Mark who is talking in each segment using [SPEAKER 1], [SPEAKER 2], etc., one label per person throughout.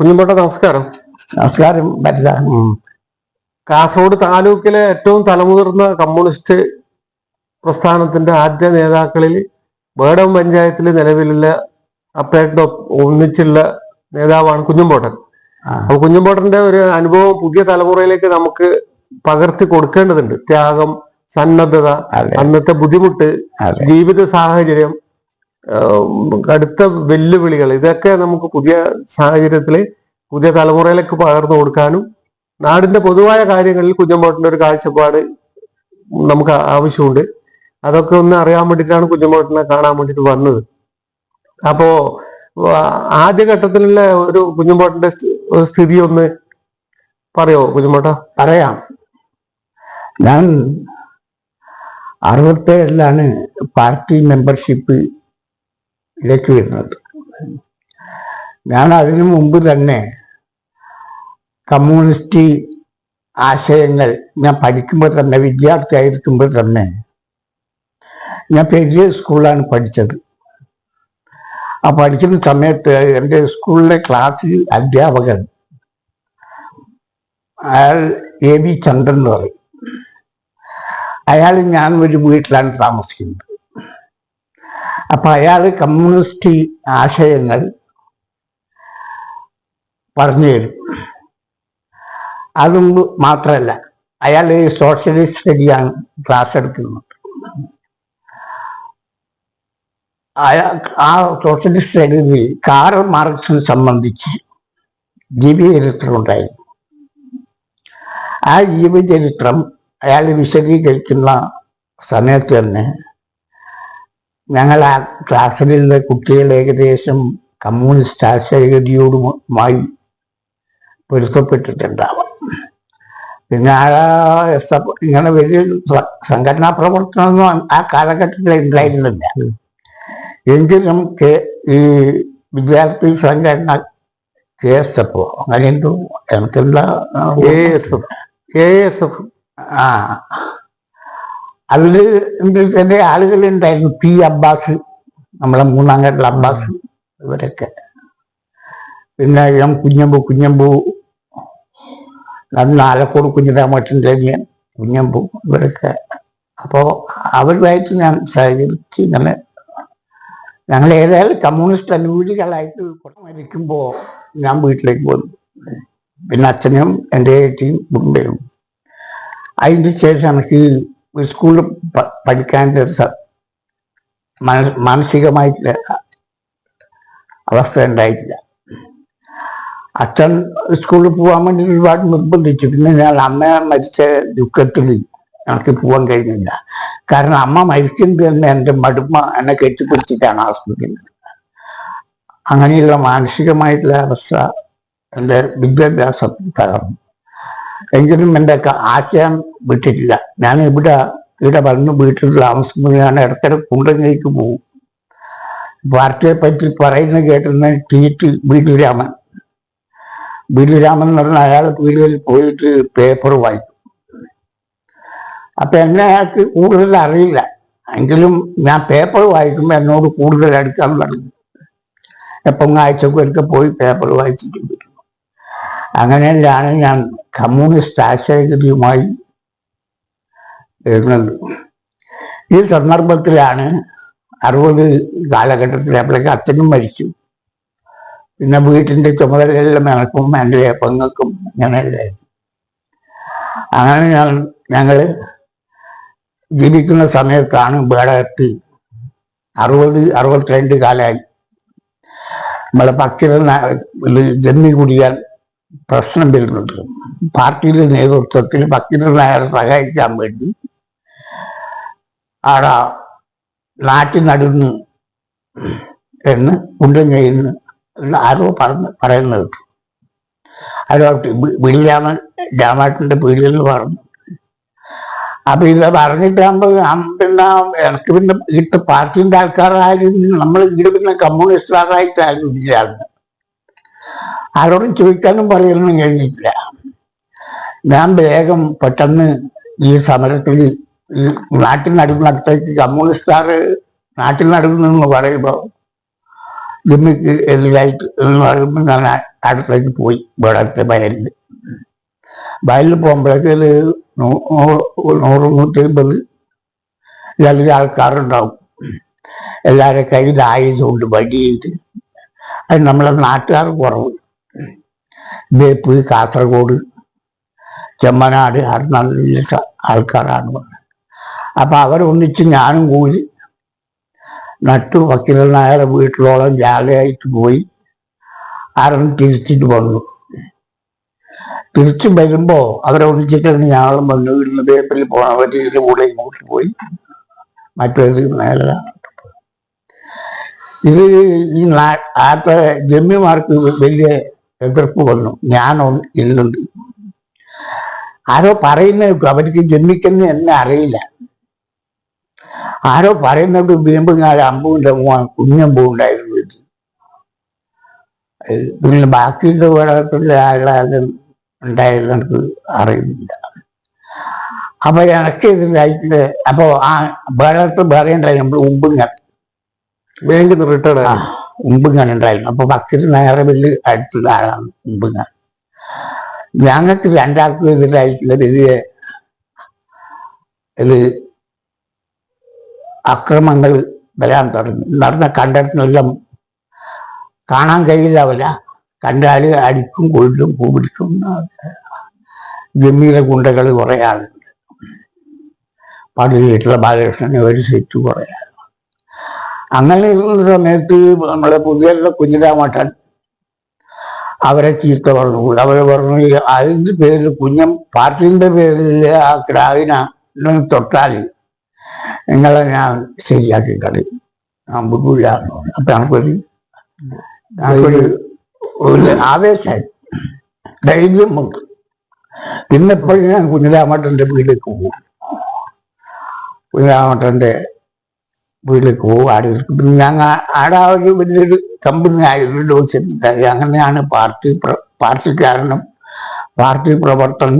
[SPEAKER 1] കുഞ്ഞുമ്പോട്ട നമസ്കാരം.
[SPEAKER 2] നമസ്കാരം ഭരിത.
[SPEAKER 1] കാസർഗോഡ് താലൂക്കിലെ ഏറ്റവും തലമുതിർന്ന കമ്മ്യൂണിസ്റ്റ് പ്രസ്ഥാനത്തിന്റെ ആദ്യ നേതാക്കളിൽ വേടം പഞ്ചായത്തിൽ നിലവിലുള്ള അപ്പേട്ടിന്റെ ഒന്നിച്ചുള്ള നേതാവാണ് കുഞ്ഞുമ്പോട്ടൻ അപ്പൊ കുഞ്ഞുമ്പോട്ടന്റെ ഒരു അനുഭവം പുതിയ തലമുറയിലേക്ക് നമുക്ക് പകർത്തി കൊടുക്കേണ്ടതുണ്ട്. ത്യാഗം സന്നദ്ധത അന്നത്തെ ബുദ്ധിമുട്ട് ജീവിത സാഹചര്യം കടുത്ത വെല്ലുവിളികൾ. ഇതൊക്കെ നമുക്ക് പുതിയ സാഹചര്യത്തിൽ പുതിയ തലമുറയിലേക്ക് പകർന്നു കൊടുക്കാനും നാടിന്റെ പൊതുവായ കാര്യങ്ങളിൽ കുഞ്ഞമ്പോട്ടിന്റെ ഒരു കാഴ്ചപ്പാട് നമുക്ക് ആവശ്യമുണ്ട്. അതൊക്കെ ഒന്ന് അറിയാൻ വേണ്ടിയിട്ടാണ് കുഞ്ഞമ്പോട്ടിനെ കാണാൻ വേണ്ടിയിട്ട് വന്നത്. അപ്പോ ആദ്യഘട്ടത്തിലുള്ള ഒരു കുഞ്ഞമ്പോട്ടിന്റെ സ്ഥിതി ഒന്ന് പറയോ കുഞ്ഞുമോട്ട?
[SPEAKER 2] പറയാം. ഞാൻ അറുപത്തേഴിലാണ് പാർട്ടി മെമ്പർഷിപ്പിലേക്ക് വരുന്നത്. ഞാൻ അതിനു മുമ്പ് തന്നെ കമ്മ്യൂണിസ്റ്റ് ആശയങ്ങൾ ഞാൻ പഠിക്കുമ്പോൾ തന്നെ വിദ്യാർത്ഥിയായിരിക്കുമ്പോൾ തന്നെ ഞാൻ പെരിയ സ്കൂളിലാണ് പഠിച്ചത്. ആ പഠിക്കുന്ന സമയത്ത് എന്റെ സ്കൂളിലെ ക്ലാസ്സിൽ അധ്യാപകൻ അയാൾ എ വി ചന്ദ്രൻ എന്ന് പറയും. അയാൾ ഞാൻ ഒരു വീട്ടിലാണ് താമസിക്കുന്നത്. അപ്പൊ അയാൾ കമ്മ്യൂണിസ്റ്റ് ആശയങ്ങൾ പറഞ്ഞു തരും. അതും മാത്രമല്ല അയാൾ സോഷ്യലിസ്റ്റ് സ്റ്റഡിയാണ് ക്ലാസ് എടുക്കുന്നത്. അയാൾ ആ സോഷ്യലിസ്റ്റ് സ്റ്റഡിയിൽ കാറൽ മാർക്സിനെ സംബന്ധിച്ച് ജീവചരിത്രം ഉണ്ടായിരുന്നു. ആ ജീവചരിത്രം അയാൾ വിശദീകരിക്കുന്ന സമയത്ത് തന്നെ ഞങ്ങൾ ആ ക്ലാസ്സിലുള്ള കുട്ടികൾ ഏകദേശം കമ്മ്യൂണിസ്റ്റ് ആശയഗതിയോടുമായി പൊരുത്തപ്പെട്ടിട്ടുണ്ടാവാം. പിന്നെ ആ ഇങ്ങനെ വലിയ സംഘടനാ പ്രവർത്തനമൊന്നും ആ കാലഘട്ടത്തിൽ ഉണ്ടായിരുന്നില്ല. എങ്കിലും കെ ഈ വിദ്യാർത്ഥി സംഘടന കെ എസ് എഫ് അങ്ങനെ എന്തോ എനിക്കുള്ള ആ,
[SPEAKER 1] A S F. A S F.
[SPEAKER 2] ആ. അതിൽ എന്ത് ആളുകളുണ്ടായിരുന്നു പി അബ്ബാസ് നമ്മളെ മൂന്നാം അബ്ബാസ് ഇവരൊക്കെ. പിന്നെ എം കുഞ്ഞമ്പു കുഞ്ഞമ്പു അന്ന് ആലക്കോട് കുഞ്ഞിരാമേട്ടന്റെ അനിയൻ കുഞ്ഞമ്പു ഇവരൊക്കെ. അപ്പോ അവരുമായിട്ട് ഞാൻ സഹകരിച്ച് ഇങ്ങനെ ഞങ്ങൾ ഏതായാലും കമ്മ്യൂണിസ്റ്റ് അനുകൂലികളായിട്ട് മരിക്കുമ്പോ ഞാൻ വീട്ടിലേക്ക് പോന്നു. പിന്നെ അച്ഛനും എന്റെ ഏറ്റിയും കുടുംബയും അതിന് ശേഷം എനിക്ക് സ്കൂളിൽ പഠിക്കാന്റെ ഒരു സ- മാന- മാനസികമായിട്ടുള്ള അവസ്ഥ ഉണ്ടായിട്ടില്ല. അച്ഛൻ സ്കൂളിൽ പോകാൻ വേണ്ടി ഒരുപാട് നിർബന്ധിച്ചു. പിന്നെ ഞാൻ അമ്മ മരിച്ച ദുഃഖത്തിൽ എനിക്ക് പോകാൻ കഴിഞ്ഞില്ല. കാരണം അമ്മ മരിക്കുന്നത് തന്നെ എന്റെ മടുമ എന്നെ കെട്ടിപ്പിടിച്ചിട്ടാണ് ആസ്പത്രിയിൽ. അങ്ങനെയുള്ള മാനസികമായിട്ടുള്ള അവസ്ഥ എന്റെ വിദ്യാഭ്യാസം തകർന്നു. എങ്കിലും എന്റെ ആശയം വിട്ടിട്ടില്ല. ഞാൻ ഇവിടെ ഇവിടെ വന്ന് വീട്ടിൽ താമസിക്കുമ്പോൾ ഞാൻ ഇടയ്ക്കിടയ്ക്ക് കുണ്ടങ്ങേക്ക് പോകും പാർട്ടിയെ പറ്റി പറയുന്ന കേട്ടിരുന്ന ടി ടി വീട്ടിരാമൻ വീട്ടിരാമൻ എന്ന് പറഞ്ഞാൽ അയാൾ വീടുകളിൽ പോയിട്ട് പേപ്പർ വായിക്കും. അപ്പൊ എന്നെ അയാൾക്ക് കൂടുതൽ അറിയില്ല. എങ്കിലും ഞാൻ പേപ്പർ വായിക്കുമ്പോൾ എന്നോട് കൂടുതൽ അടുക്കാൻ തുടങ്ങി എപ്പം ആഴ്ചക്കൊരിക്കൽ പോയി പേപ്പർ വായിച്ചിട്ട് വരും അങ്ങനെയാണ് ഞാൻ കമ്മ്യൂണിസ്റ്റ് ആശയഗതിയുമായി വരുന്നത് ഈ സന്ദർഭത്തിലാണ് അറുപത് കാലഘട്ടത്തിൽ അപ്പോഴേക്ക് അച്ഛനും മരിച്ചു. പിന്നെ വീട്ടിന്റെ ചുമതലകളിലും എനക്കും എന്റെ പെങ്ങൾക്കും അങ്ങനെയല്ലേ അങ്ങനെ ഞാൻ ഞങ്ങൾ ജീവിക്കുന്ന സമയത്താണ് വേടകത്ത് അറുപത് അറുപത്തിരണ്ട് കാലമായി. നമ്മളെ ഭക്തരെ ജന്മി കുടിയാൻ പ്രശ്നം വരുന്നുണ്ട്. പാർട്ടിയുടെ നേതൃത്വത്തിൽ ഭക്തർ നായർ സഹായിക്കാൻ വേണ്ടി ആടെ നാട്ടിൽ നടുന്നു എന്ന് ഉണ്ടെന്ന് ആരോ പറഞ്ഞ് പറയുന്നത്. ആരോ വിളിരാമൻ രാമാട്ടിന്റെ വീടുകളിൽ പറഞ്ഞു. അപ്പൊ ഇത് പറഞ്ഞിട്ടാകുമ്പോൾ പിന്നെ എനിക്ക് പിന്നെ ഇട്ട് പാർട്ടിന്റെ ആൾക്കാരായാലും നമ്മൾ ഇവിടെ പിന്നെ കമ്മ്യൂണിസ്റ്റുകാരായിട്ടായിരുന്നു ഇല്ലായിരുന്നു ആരോടും ചോദിക്കാനും പറയാനൊന്നും കഴിഞ്ഞിട്ടില്ല. ഞാൻ വേഗം പെട്ടെന്ന് ഈ സമരത്തിൽ ഈ നാട്ടിൽ നടക്കുന്നിടത്തേക്ക് കമ്മ്യൂണിസ്റ്റുകാർ നാട്ടിൽ നടക്കുന്നെന്ന് പറയുമ്പോൾ ജിമ്മിക്ക് എതിരായിട്ട് എന്ന് പറയുമ്പോൾ ഞാൻ അടുത്തേക്ക് പോയി. ഇവിടെ അടുത്ത വയലിൽ. വയലിൽ പോകുമ്പോഴേക്ക് ഒരു നൂറ് നൂറ് നൂറ്റി അമ്പത് അല്ലെങ്കിൽ ആൾക്കാരുണ്ടാവും. എല്ലാവരുടെ കയ്യിൽ ആയുധമുണ്ട് വടിയുണ്ട് അത് നമ്മളെ നാട്ടുകാർ കുറവ്. ബേപ്പ് കാസർഗോഡ് ചെമ്മനാട് നല്ല ആൾക്കാരാണ്. അപ്പം അവരൊന്നിച്ച് ഞാനും കൂടി നട്ടു വക്കീലൻ നായരുടെ വീട്ടിലോളം ജാലയായിട്ട് പോയി. ആരും തിരിച്ചിട്ട് വന്നു. തിരിച്ചു വരുമ്പോൾ അവരെ ഒന്നിച്ചിട്ട് ഞങ്ങളും വന്നു. ഇന്ന് പേപ്പറിൽ പോണവർ ഇതിന്റെ കൂടെ ഇങ്ങോട്ട് പോയി. മറ്റൊരു മേലെ ഇത് ഈ ആത്ത ജമ്മിമാർക്ക് വലിയ എതിർപ്പ് വന്നു ഞാൻ ഇന്നുണ്ട് ആരോ പറയുന്ന അവർക്ക് ജന്മിക്കുന്ന എന്നെ അറിയില്ല. ആരോ പറയുന്നത് വീമ്പ് ഞാൻ മോൻ കുഞ്ഞമ്പൂ ഉണ്ടായിരുന്നു വീട്ടിൽ പിന്നെ ബാക്കിയുള്ള വേടത്തിലുള്ള ആളാരും ഉണ്ടായിരുന്നു എനിക്ക് അറിയുന്നില്ല. അപ്പൊ എനിക്ക് ഇതിലായിട്ട് അപ്പൊ ആ വേടത്ത് പറയണ്ടായി നമ്മൾ ഉമ്പുങ്ങൻ
[SPEAKER 1] ബാങ്കിൽ റിട്ടേർഡ് റിട്ടയർഡ്
[SPEAKER 2] ആ. ഉമ്പുങ്ങൻ ഉണ്ടായിരുന്നു. അപ്പൊ ബക്കറ്റ് നേരെ വലിയ അടുത്തുള്ള ആളാണ് ഉമ്പുങ്ങാൻ ഞങ്ങൾക്ക് രണ്ടാൾക്കും എതിരായിട്ടുള്ള വലിയ ഇത് അക്രമങ്ങൾ വരാൻ തുടങ്ങി. നടന്ന കണ്ടിടത്തിനെല്ലാം കാണാൻ കഴിയില്ല കണ്ടാൽ അടിക്കും കൊല്ലും പൂപിടിക്കും ജമീല ഗുണ്ടകൾ കുറേ ആളുണ്ട്. പള്ളിയിട്ടുള്ള ബാലകൃഷ്ണനെ ഒരു സെറ്റ് കുറേ ആൾ. അങ്ങനെ ഇരുന്ന സമയത്ത് നമ്മുടെ പുതിയ കുഞ്ഞിരാമട്ടൻ അവരെ ചീത്ത പറഞ്ഞു. അവർ പറഞ്ഞു അതിന് പേരിൽ കുഞ്ഞം പാർട്ടിന്റെ പേരിൽ ആ ഒന്ന് തൊട്ടാൽ നിങ്ങളെ ഞാൻ ശരിയാക്കി കളി പറഞ്ഞു. അപ്പൊ നമുക്കൊരു നമുക്കൊരു ഒരു ആവേശമായി. ധൈര്യം വന്നു പിന്നെപ്പോഴും ഞാൻ കുഞ്ഞിരാമട്ടന്റെ വീട്ടിലേക്ക് പോകും. കുഞ്ഞിരാമട്ടന്റെ വീട്ടിലേക്ക് പോകും ആടെ ഞങ്ങൾ ആടെ ആ ഒരു വലിയൊരു കമ്പനി ആയിരുന്നു വെച്ചിട്ടുണ്ടായി അങ്ങനെയാണ് പാർട്ടി പാർട്ടിക്കാരനും പാർട്ടി പ്രവർത്തനം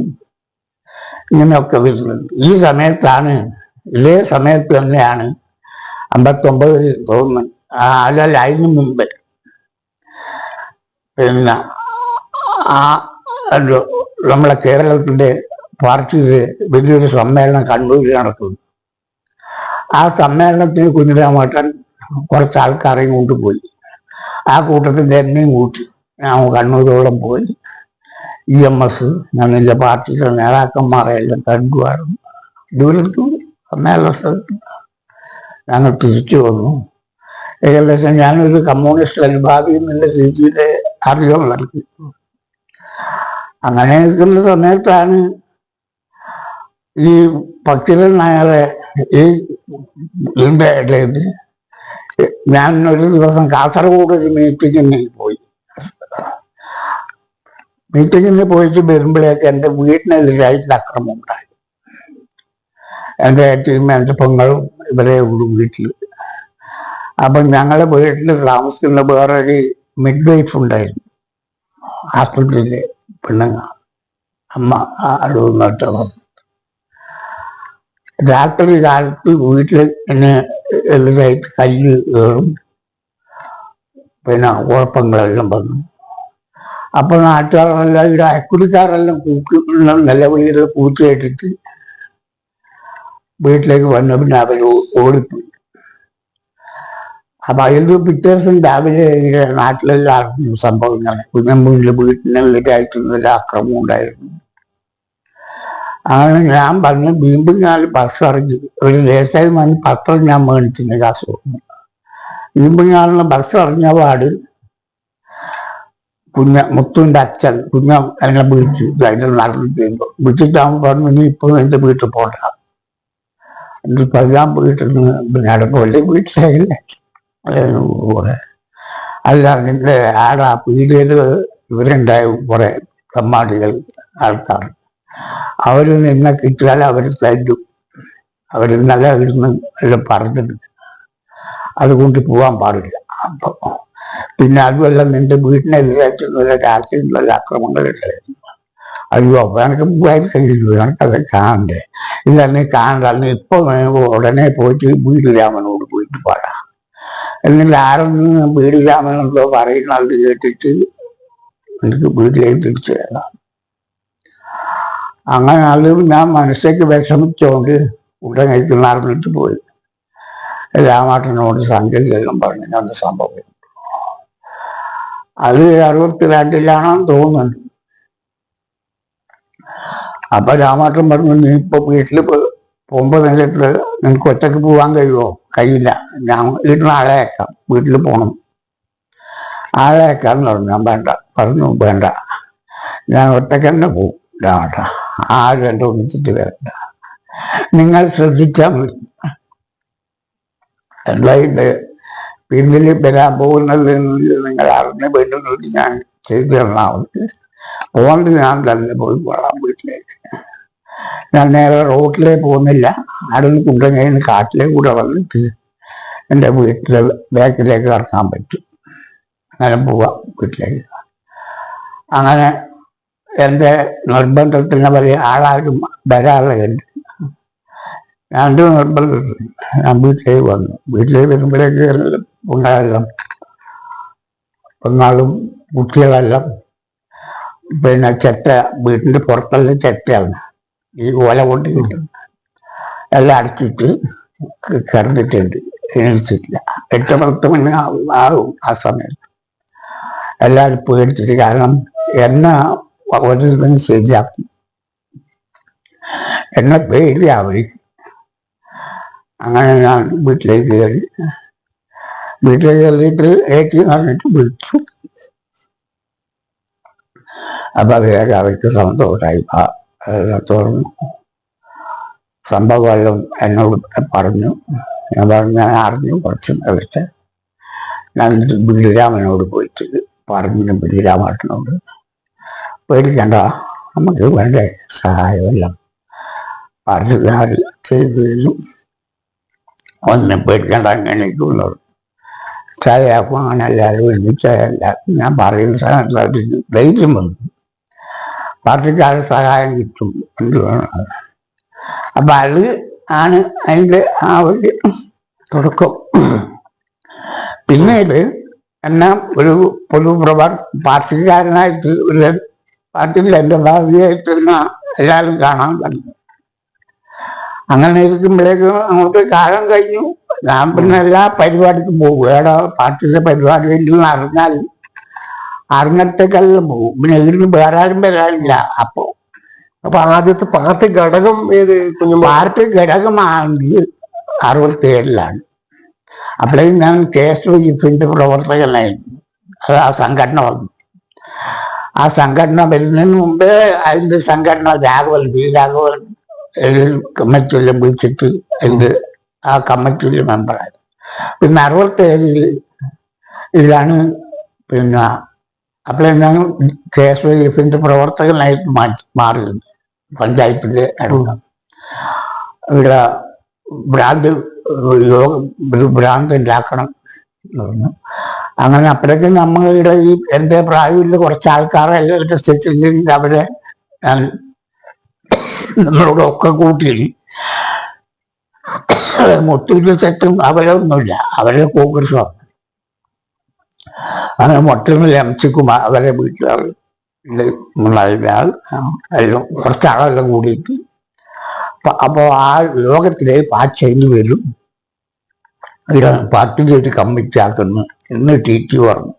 [SPEAKER 2] ഇങ്ങനെയൊക്കെ വരുന്നത്. ഈ സമയത്താണ് ഇതേ സമയത്ത് തന്നെയാണ് അമ്പത്തൊമ്പതിൽ തോന്നുന്നു ആ, അതല്ല അതിന് മുമ്പ്. പിന്നെ ആ നമ്മളെ കേരളത്തിന്റെ പാർട്ടിയുടെ വലിയൊരു സമ്മേളനം കണ്ണൂരിൽ നടക്കുന്നു. ആ സമ്മേളനത്തിന് കുഞ്ഞിരാമേട്ടൻ കുറച്ച് ആൾക്കാരെയും കൊണ്ടുപോയി ആ കൂട്ടത്തിന്റെ എന്നെയും കൂട്ടി. ഞാൻ കണ്ണൂരോളം പോയി. ഇ എം എസ് ഞങ്ങളുടെ പാർട്ടിയിലെ നേതാക്കന്മാരെ എല്ലാം കണ്ടുവായിരുന്നു ദൂരത്തു സമ്മേളന സ്ഥലത്ത് ഞങ്ങൾ തിരിച്ചു വന്നു. ഏകദേശം ഞാനൊരു കമ്മ്യൂണിസ്റ്റ് അനുഭാവി എന്നുള്ള രീതിയിൽ അറിയാൻ നൽകി. അങ്ങനെ നിൽക്കുന്ന സമയത്താണ് ഈ പക്കിരൻ നായരെ ഈ ലിംബയായിട്ട് ഞാൻ ഒരു ദിവസം കാസർഗോഡ് ഒരു മീറ്റിങ്ങിന് പോയി. മീറ്റിങ്ങിന് പോയിട്ട് വരുമ്പോഴേക്ക് എന്റെ വീട്ടിനെതിരായിട്ട് അക്രമം ഉണ്ടായി. എന്റെ ഏറ്റിയും എന്റെ പെങ്ങളും ഇവരെ ഉള്ളു വീട്ടിൽ. അപ്പം ഞങ്ങളുടെ വീട്ടിൽ താമസിക്കുന്ന വേറൊരു മിഡ് വൈഫ് ഉണ്ടായിരുന്നു. ആസ്പത്രിയിലെ പെണ്ണുങ്ങ. അമ്മ അടുന്നിട്ട് രാത്രി കാലത്ത് വീട്ടിൽ തന്നെ വലുതായിട്ട് കല്ല് കയറും. പിന്നെ കുഴപ്പങ്ങളെല്ലാം വന്നു. അപ്പൊ നാട്ടുകാരെല്ലാം ഇവിടെ അക്കുടിക്കാരെല്ലാം കൂക്കി നല്ല വീട് കേട്ടിട്ട് വീട്ടിലേക്ക് വന്ന പിന്നെ അവർ ഓടിപ്പോയി. അപ്പൊ അതിൽ പിറ്റേ ദിവസം രാവിലെ നാട്ടിലെല്ലാം അറിഞ്ഞു സംഭവങ്ങൾ കുഞ്ഞമ്പൂരിലെ ഒരു ആക്രമം ഉണ്ടായിരുന്നു. അങ്ങനെ ഞാൻ പറഞ്ഞു വീണ്ടും ഞാൻ ബസ് ഇറങ്ങി. ഒരു ദേശമായി വന്ന് പത്രം ഞാൻ മേടിച്ചിരുന്നു കാസർഗോഡ് വീണ്ടും ഞാനുള്ള ബസ് ഇറങ്ങിയ പാട് കുഞ്ഞ മുത്തുവിന്റെ അച്ഛൻ കുഞ്ഞ എന്നെ വിളിച്ചു. അതിന്റെ നടന്നു ചെയ്യുമ്പോൾ വിളിച്ചിട്ട് അവൻ പറഞ്ഞു നീ ഇപ്പൊ എന്റെ വീട്ടിൽ പോണ്ട. ഇപ്പൊ ഞാൻ വീട്ടിൽ നിന്ന് പിന്നെ അവിടെ പോലെ വീട്ടിലായില്ലേ. കുറെ അല്ല നിന്റെ ആടാ പീടിയത് ഇവരുണ്ടായ കുറെ കമ്മാടികൾ ആൾക്കാർ അവർ നിന്നെ കിട്ടിയാൽ അവർ തരും. അവർ നല്ല ഇരുന്ന് എല്ലാം പറഞ്ഞിട്ടുണ്ട് അതുകൊണ്ട് പോകാൻ പാടില്ല. അപ്പൊ പിന്നെ അതുമല്ല നിന്റെ വീട്ടിനെതിരായിട്ടുള്ള രാത്രിയിലുള്ള ആക്രമണങ്ങളുണ്ടായിരുന്നു അയ്യോ എനിക്ക് പോകാൻ കഴിയില്ല എനിക്കത് കാണണ്ടേ? ഇല്ല നീ കാണണ്ട. നീ ഇപ്പൊ ഉടനെ പോയിട്ട് വീട് രാമനോട് പോയിട്ട് പാടാം എന്നിട്ട് ആരൊന്നും വീടില്ലാമെന്നുള്ളോ പറയുന്ന അത് കേട്ടിട്ട് എനിക്ക് വീട്ടിലേക്ക് തിരിച്ചു വരണം. അങ്ങനെ അത് ഞാൻ മനസ്സിലേക്ക് വിഷമിച്ചുകൊണ്ട് ഉടൻ എനിക്ക് നടന്നിട്ട് പോയി. രാമാട്ടനോട് സംഖ്യയിലെല്ലാം പറഞ്ഞു ഞാൻ സംഭവം അത് അറുപത്തിരണ്ടിലാണെന്ന് തോന്നുന്നുണ്ട്. അപ്പൊ രാമാട്ടൻ പറഞ്ഞു നീ ഇപ്പൊ വീട്ടിൽ പോകുമ്പോ നിലത്ത് നിനക്ക് ഒറ്റയ്ക്ക് പോകാൻ കഴിയുമോ? കഴിയില്ല. ഞാൻ വീട്ടിൽ ആളെ അയക്കാം. വീട്ടിൽ പോകണം ആളെ പറഞ്ഞു. ഞാൻ വേണ്ട. പറഞ്ഞു വേണ്ട. ഞാൻ ഒറ്റയ്ക്ക് തന്നെ പോകും രാമാട്ട എന്റെ ഒന്നിച്ചിട്ട് വരണ്ട നിങ്ങൾ ശ്രദ്ധിച്ചാൽ മതി. എന്തായിട്ട് പിന്നിൽ വരാൻ പോകുന്നത് എന്ന് നിങ്ങൾ അറിഞ്ഞ വീട്ടിലോട്ട് ഞാൻ ചെയ്തു തന്നാവുന്നത് പോകേണ്ടത് ഞാൻ തന്നെ പോയി കൊള്ളാം വീട്ടിലേക്ക്. ഞാൻ നേരെ റോഡിലേ പോകുന്നില്ല. അവിടെ കുണ്ടങ്ങയിൽ കാട്ടിലെ കൂടെ വന്നിട്ട് എന്റെ വീട്ടിലെ ബാക്കിലേക്ക് ഇറങ്ങാൻ പറ്റും. അങ്ങനെ പോവാം വീട്ടിലേക്ക്. അങ്ങനെ എന്റെ നിർബന്ധത്തിന് അവർ ആളാരും വരാറുണ്ട് എന്റെ നിർബന്ധത്തിൽ ഞാൻ വീട്ടിലേക്ക് വന്നു. വീട്ടിലേക്ക് വരുമ്പോഴേക്ക് ഉണ്ടായെല്ലാം ഒന്നാളും കുട്ടികളെല്ലാം പിന്നെ ചെറ്റ വീട്ടിന്റെ പുറത്തുള്ള ചെറ്റയാണ്. ഈ ഓല കൊണ്ട് കിട്ടും എല്ലാം അടച്ചിട്ട് കിടന്നിട്ടുണ്ട്. എണീച്ചിട്ടില്ല. എട്ട് പത്ത് മണി ആവും ആ സമയത്ത്. എല്ലാവരും പേടിച്ചിട്ട് കാരണം എന്നെ ദിവസം ശരിയാക്കും എന്നെ പേടിയാവി അങ്ങനെ ഞാൻ വീട്ടിലേക്ക് കയറി. വീട്ടിലേക്ക് കയറിയിട്ട് ഏറ്റി പറഞ്ഞിട്ട് വിളിച്ചു. അപ്പൊ വേറെ അവർക്ക് സന്തോഷമായി. തുറന്നു സംഭവമെല്ലാം എന്നോട് പറഞ്ഞു. ഞാൻ പറഞ്ഞു ഞാൻ അറിഞ്ഞു കുറച്ച് നേരത്തെ. ഞാൻ ബില്ലിരാമനോട് പോയിട്ട് പറഞ്ഞു. ബില്ലിരാമേട്ടനോട് പേടിക്കണ്ട. നമുക്ക് വേണ്ട സഹായമെല്ലാം. ഞാൻ ചെയ്തു തരും ഒന്നും പേടിക്കണ്ട അങ്ങനെയൊക്കെയുള്ളത് ചായയാക്കും അങ്ങനെ എല്ലാവരും ഒരുമിച്ചല്ല ഞാൻ പറയുന്ന സാധനത്തിൽ ധൈര്യം വന്നു. പാർട്ടിക്കാരുടെ സഹായം കിട്ടും. എന്ന് വേണം അപ്പൊ അത് ആണ് അതിന്റെ ആ ഒരു തുടക്കം. പിന്നീട് എന്നാ ഒരു പൊതുപ്രവർ പാർട്ടിക്കാരനായിട്ട് ഒരു പാർട്ടിയിൽ എന്റെ ഭാവിയായിട്ട് എന്നാ എല്ലാവരും കാണാൻ തുടങ്ങി അങ്ങനെ ഇരിക്കുമ്പോഴേക്കും അങ്ങോട്ട് കാലം കഴിഞ്ഞു. ഞാൻ പിന്നെ എല്ലാ പരിപാടിക്കും പോകും. ഏടെ പാട്ടിന്റെ പരിപാടി ഉണ്ടെന്ന് അറിഞ്ഞാൽ അറിഞ്ഞിട്ടേക്കെല്ലാം പോകും. പിന്നെ ഇതിന് വേറെ ആരും വരാനില്ല. അപ്പോ
[SPEAKER 1] അപ്പൊ ആദ്യത്തെ പാർട്ടി ഘടകം ഏത്? കുഞ്ഞു
[SPEAKER 2] പാർട്ടി ഘടകമാണെങ്കിൽ അറുപത്തി ഏഴിലാണ് അപ്പോഴേക്കും ഞാൻ കെ എസ് യു ജിഫിന്റെ പ്രവർത്തകനായിരുന്നു. അത് ആ സംഘടന വന്നു. ആ സംഘടന വരുന്നതിന് മുമ്പേ അതിന്റെ സംഘടന രാഘവൻ ബി രാഘവൻ കമ്മിറ്റിയെല്ലാം വിളിച്ചിട്ട് അതിന്റെ ആ കമ്മിറ്റിയിൽ മെമ്പറായി. പിന്നെ അറുപത്തി ഏഴിൽ ഇതിലാണ് പിന്നെ അപ്പോഴേ ഞാൻ കെ എസ് വൈ. എഫിന്റെ പ്രവർത്തകനായിട്ട് മാറ്റി മാറിയിരുന്നു പഞ്ചായത്തിലെ ഇവിടെ ഭ്രാന്ത് യോഗം ഒരു ഭ്രാന്ത് ഉണ്ടാക്കണം അങ്ങനെ അപ്പോഴേക്കും നമ്മളുടെ ഈ എന്റെ പ്രായമില്ല കുറച്ച് ആൾക്കാരെ എല്ലാവരും സ്ഥിതിയിൽ അവരെ ഞാൻ നമ്മളോടൊക്കെ കൂട്ടി മൊത്തത്തിൽ തെറ്റും അവരൊന്നുമില്ല. അവരെ കോൺഗ്രസ്സാണ് അങ്ങനെ മൊട്ടിൽ എം സി കുമാർ അവരെ വീട്ടുകാർ അതിലും കുറച്ചാളെല്ലാം കൂടിയിട്ട്. അപ്പൊ അപ്പോ ആ ലോകത്തിലേക്ക് ആ ചേഞ്ച് വരും. ഇവിടെ പാർട്ടിയിലേക്ക് കമ്മിറ്റാക്കുന്നു എന്ന് ടി ടി പറഞ്ഞു.